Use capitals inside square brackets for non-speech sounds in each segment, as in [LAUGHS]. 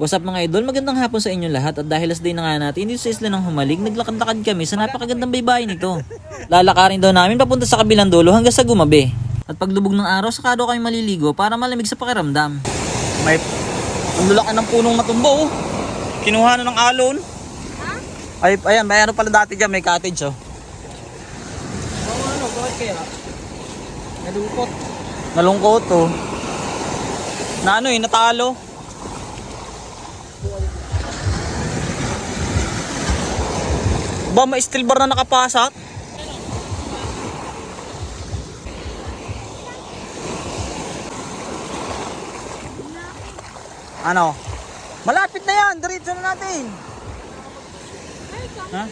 What's up mga idol? Magandang hapon sa inyo lahat at dahil last day na nga natin dito sa isla ng Humalig, naglakad-lakad kami sa napakagandang baybayin nito. Lalakarin daw namin papunta sa kabilang dulo hanggang sa gumabi. At paglubog ng araw, saka daw kami maliligo para malamig sa pakiramdam. May lulaki ng punong matumbo oh. Kinuha na ng alon. Ay, ayan, may ano pala dati dyan, may cottage oh. Oo, ano, bakit kaya? Nalungkot. Nalungkot oh. Na ano eh, natalo. Ba, may steel bar na nakapasok? Ano? Malapit na yan, diretso na natin. Ha?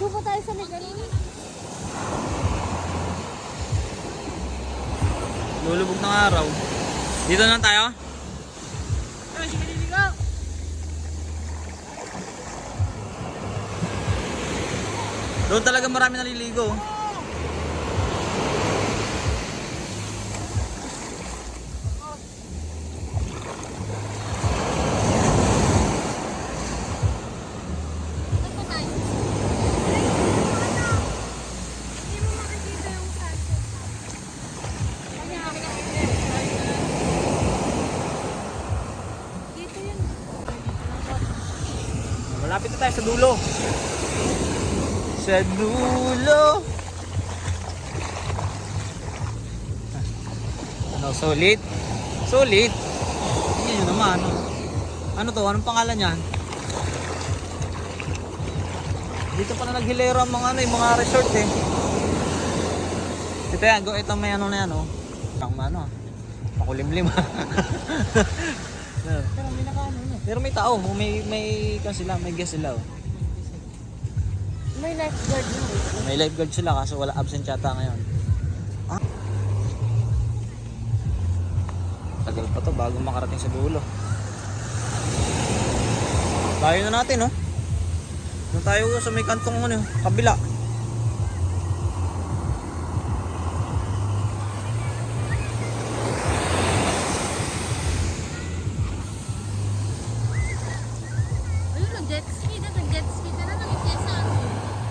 Suko tayo sa ganun. Lulubog ng araw. Dito na tayo? Doon talaga marami naliligo. Ito pa tayo. Hindi mo makikita yung sunset. Dito yun. Malapit na tayo sa dulo. Sa dulo. Ano, solid? Solid? Tingnan nyo naman. Ano, ano to? Anong pangalan niyan? Dito pa na naghilera ang mga ano, yung mga resort eh. Ito yan, go, ito may ano na yan oh. Ang ano, makulimlim [LAUGHS] Pero may nakaano na. Pero may tao, may may kan sila, may guest sila oh. May lifeguard na. May lifeguard sila kaso wala absent yata ngayon. Ah. Tagal pa to bago makarating sa dulo. Layo na natin oh. Doon tayo sa may kantong ano, kabila.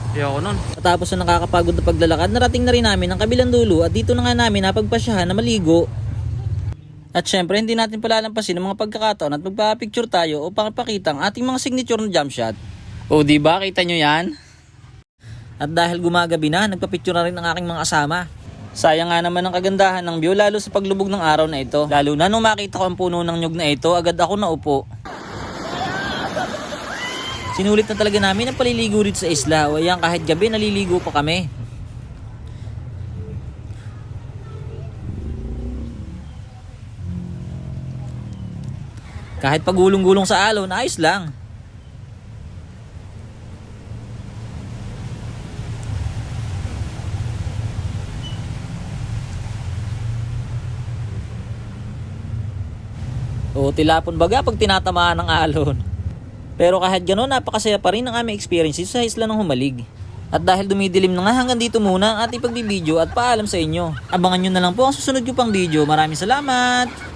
Ayoko nun. Matapos na nakakapagod na paglalakad, narating na rin namin ang kabilang dulo at dito na nga namin napagpasyahan na maligo. At syempre, hindi natin palalampasin ang mga pagkakataon at magpapicture tayo upang ipakita ang ating mga signature na jump shot. O di ba kita nyo yan? At dahil gumagabi na, nagpapicture na rin ang aking mga kasama. Sayang nga naman ang kagandahan ng view lalo sa paglubog ng araw na ito. Lalo na nung makita ko ang puno ng nyug na ito, agad ako naupo. Sinulit na talaga namin ang paliligo dito sa isla. O ayan, kahit gabi naliligo pa kami. Kahit pagulong-gulong sa alon, ayos lang. O tilapon baga pag tinatamaan ng alon. Pero kahit gano'n, napakasaya pa rin ang aming experiences sa isla ng Humalig. At dahil dumidilim na nga hanggang dito muna ang ating pagbibideo at paalam sa inyo. Abangan nyo na lang po ang susunod ko pang video. Maraming salamat!